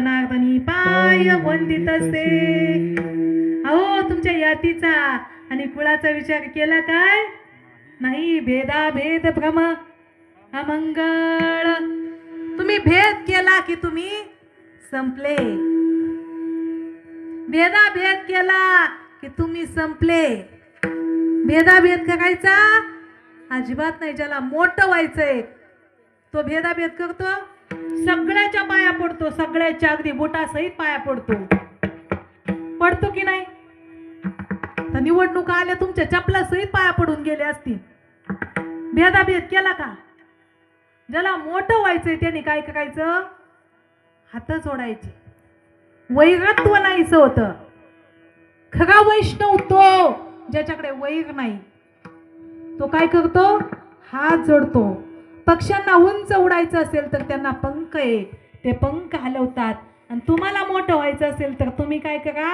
जनार्दनी पाय वंदित असे. अहो तुमच्या यातीचा आणि कुळाचा विचार केला काय? नाही भेदा भेद भ्रम अमंगळ. तुम्ही भेद केला की तुम्ही संपले. भेदा भेद केला की तुम्ही संपले. भेदाभेद करायचा? अजिबात नाही ज्याला मोठं व्हायचंय तो भेदाभेद करतो? सगळ्याच्या पाया पडतो सगळ्याच्या अगदी बोटासहित पाया पडतो. पडतो की नाही? तर निवडणुका आल्या तुमच्या चपलासहित पाया पडून गेले असतील. भेदाभेद केला का? ज्याला मोठं व्हायचंय त्याने काय करायचं? हात जोडायचे. वैरत्व नाहीच होतं. खरा वैष्णव तो ज्याच्याकडे वैर नाही. तो काय करतो? हात जोडतो. पक्ष्यांना उंच उडायचं असेल तर त्यांना पंख आहे ते पंख हलवतात. आणि तुम्हाला मोठं व्हायचं असेल तर तुम्ही काय करा?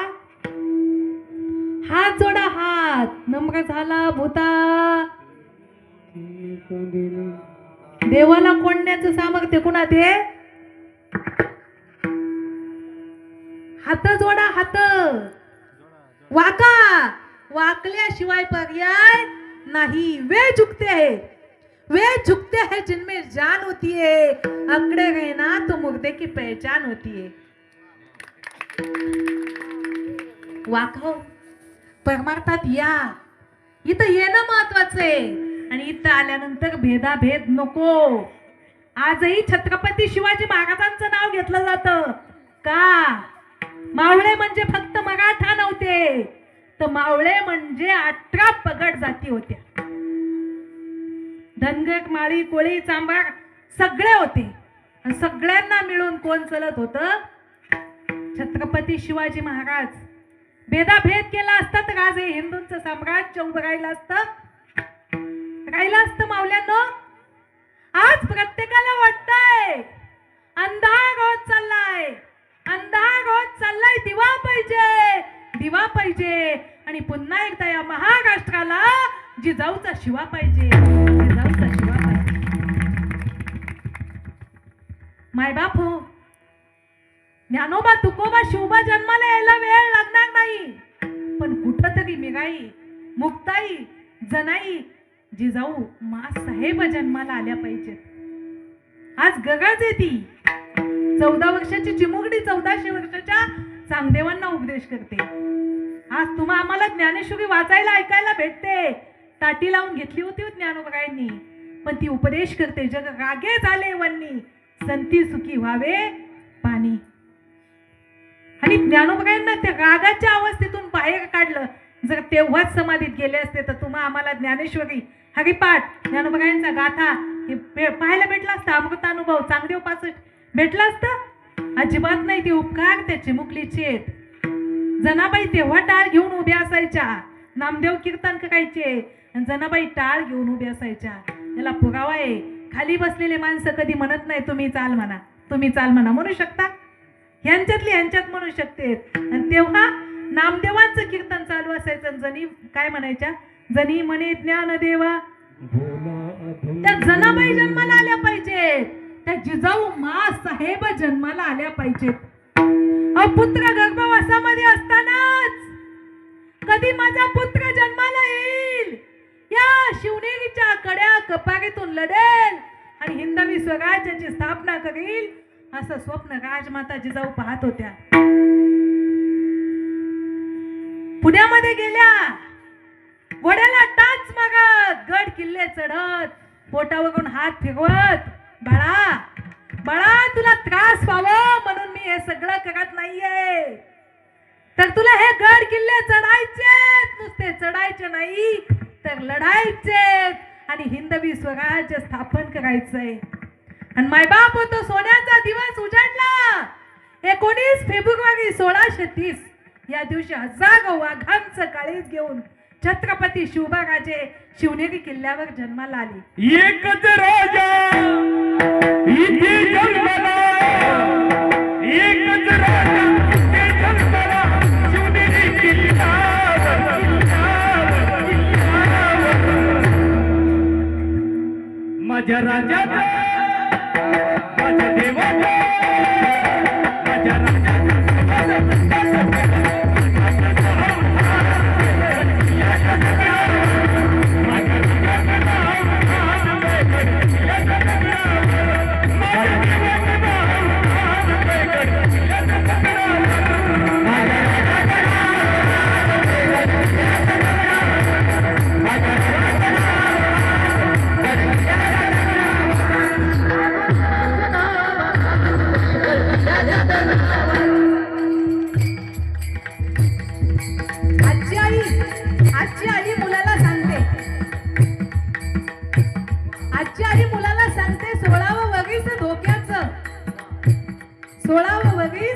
हात जोडा हात. नम्र झाला भूता. देवाला कोंडण्याचं सामर्थ्य कुणा ते हात जोडा हात. वाका. वाकल्याशिवाय पर्याय नाही. वे चुकते आहे. वे झुकते हैं जिनमें जान होती है। अकड़े गए ना तो मुग्धे की पहचान होती है। वाकव परमार्थात या इथं येणं महत्वाचं आहे। आणि इथं आल्यानंतर भेदाभेद नको। आजही छत्रपती शिवाजी महाराजांचं नाव घेतलं जातं। का? मावळे म्हणजे फक्त मराठा नव्हते। तर मावळे म्हणजे अठरा पगड जाती होत्या। धनगक माळी कोळी चांभार सगळे होते. सगळ्यांना मिळून कोण चलत होत? छत्रपती शिवाजी महाराज. भेदाभेद केला असता तर आज हे हिंदूंचं साम्राज्य उभं राहिलं असतं. राहिलं असतं मावल्यांनो आज प्रत्येकाला वाटतंय अंधार होत चाललाय. अंधार होत चाललाय दिवा पाहिजे दिवा पाहिजे. आणि पुन्हा एकदा या महाराष्ट्र जिजाऊचा शिवा पाहिजे जिजाऊचा शिवा पाहिजे. मायबाप हो ज्ञानोबा तुकोबा शिवबा जन्माला यायला वेळ लागणार नाही. पण कुठंतरी मिगाई मुक्ताई जनाई जिजाऊ मा साहेब जन्माला आल्या पाहिजेत. आज गगळच येते चौदा वर्षाची चिमुकडी चौदाशे वर्षाच्या चांगदेवांना उपदेश करते. आज तुम्हा आम्हाला ज्ञानेश्वरी वाचायला ऐकायला भेटते. ताटी लावून घेतली होती हो ज्ञानोबाईंनी. पण ती उपदेश करते जग रागे झाले वन्नी संती सुखी व्हावे पाणी. आणि ज्ञानोबाईंना त्या रागाच्या अवस्थेतून बाहेर काढलं. जर तेव्हाच समाधीत गेले असते तर तुम्हा आम्हाला ज्ञानेश्वरी हरिपाठ ज्ञानोबाईंचा गाथा हे पाहायला भेटला असता अमृतानुभव चांगदेव पासष्ट भेटला असतं? अजिबात नाही ते उपकार त्याची चिमुकलीचे आहेत. जनाबाई तेव्हा टाळ घेऊन उभ्या असायच्या. नामदेव कीर्तन करायचे. आणि जनाबाई टाळ घेऊन उभे असायच्या. याला पुरावा आहे. खाली बसलेले माणसं कधी म्हणत नाही तुम्ही चाल म्हणा. तुम्ही चाल म्हणा. म्हणू शकता? ह्यांच्यातली ह्यांच्यात म्हणू शकते. आणि तेव्हा नामदेवांचं कीर्तन चालू असायचं. जनी जणी काय म्हणायच्या? जनी म्हणे ज्ञान देवा. त्या जनाबाई जन्माला आल्या पाहिजेत त्या जिजाऊ मा साहेब जन्माला आल्या पाहिजेत. अपुत्र गर्भवासामध्ये असतात कड्या लढेल. आणि हिंदवी स्वराज्याची स्थापना करील असं स्वप्न राजमाता जिजाऊ पाहत होत्या. पुण्यामध्ये गेल्या. घोड्याला टाच मागत गड किल्ले चढत पोटावरून हात फिरवत बाळा बाळा तुला त्रास व्हावं म्हणून मी हे सगळं करत नाहीये. तर तुला हे गड किल्ले चढायचे नुसते चढायचे नाही तर लढायचे आणि हिंदवी स्वराज्य स्थापन करायचंय. आणि मायबाप होतो सोन्याचा दिवस उजाडला. एकोणीस फेब्रुवारी सोळाशे तीस. या दिवशी हजारो वाघांचं काळीज घेऊन छत्रपती शिवबाराजे शिवनेरी किल्ल्यावर जन्माला आले. एकच राजा Raja-raja உலாவுவது